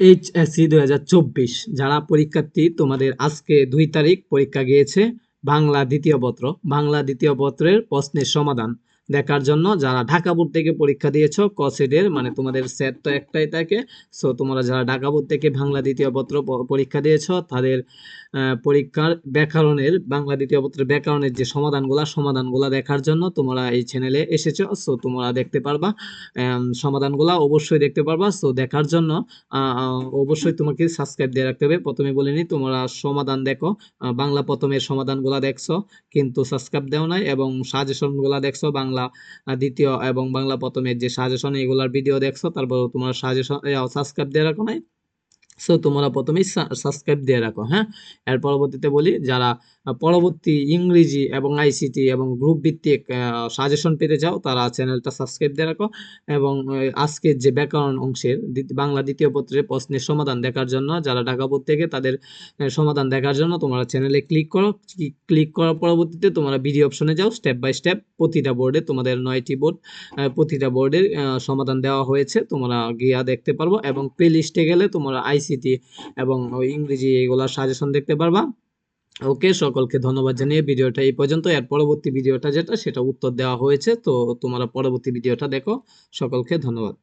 HSC দু হাজার চব্বিশ, যারা পরীক্ষার্থী, তোমাদের আজকে দুই তারিখ পরীক্ষা গিয়েছে বাংলা দ্বিতীয় পত্র। বাংলা দ্বিতীয় পত্রের প্রশ্নের সমাধান। দেখার জন্য যারা ঢাকা বোর্ড থেকে পরীক্ষা দিয়েছ, কসেডের মানে তোমাদের সেট তো একটাই থাকে। সো তোমরা যারা ঢাকা বোর্ড থেকে বাংলা দ্বিতীয় পত্র পরীক্ষা দিয়েছ, তাদের পরীক্ষার ব্যাকরণের, বাংলা দ্বিতীয় পত্রের ব্যাকরণের যে সমাধানগুলা সমাধানগুলা দেখার জন্য তোমরা এই চ্যানেলে এসেছ। সো তোমরা দেখতে পারবা সমাধানগুলা অবশ্যই দেখতে পারবা। সো দেখার জন্য অবশ্যই তোমাকে সাবস্ক্রাইব দিয়ে রাখতে হবে। প্রথমে বলিনি তোমরা সমাধান দেখো বাংলা প্রথমের সমাধানগুলা দেখছ, কিন্তু সাবস্ক্রাইব দেও নাই এবং সাজেশনগুলা দেখছ, বাংলা আহ, দ্বিতীয় এবং বাংলা প্রথমের যে সাজেশন এগুলার ভিডিও দেখছ তারপর তোমার সাজেশন সাবস্ক্রাইব দিয়ে রাখো নাই। সো তোমরা প্রথমেই সাবস্ক্রাইব দিয়ে রাখো হ্যাঁ? এর পরবর্তীতে বলি, যারা পরবর্তী ইংরেজি এবং আইসিটি এবং গ্রুপ ভিত্তিক সাজেশন পেতে চাও, তারা চ্যানেলটা সাবস্ক্রাইব দিয়ে রাখো এবং আজকের যে ব্যাকরণ অংশের বাংলা দ্বিতীয় পত্রের প্রশ্নের সমাধান দেখার জন্য, যারা ঢাকা বোর্ড থেকে তাদের সমাধান দেখার জন্য তোমরা চ্যানেলে ক্লিক করো। ক্লিক করার পরবর্তীতে তোমরা ভিডিও অপশনে যাও স্টেপ বাই স্টেপ প্রতিটা বোর্ডে তোমাদের নয়টি বোর্ড প্রতিটা বোর্ডের সমাধান দেওয়া হয়েছে, তোমরা গিয়া দেখতে পারব এবং প্লে লিস্টে গেলে তোমরা আইসিটি এবং ইংরেজি এগুলার সাজেশন দেখতে পারবা। ওকে, সকলকে ধন্যবাদ জানিয়ে ভিডিওটা এই পর্যন্ত। এর পরবর্তী ভিডিওটা যেটা, সেটা উত্তর দেওয়া হয়েছে। তো তোমরা পরবর্তী ভিডিওটা দেখো। সকলকে ধন্যবাদ।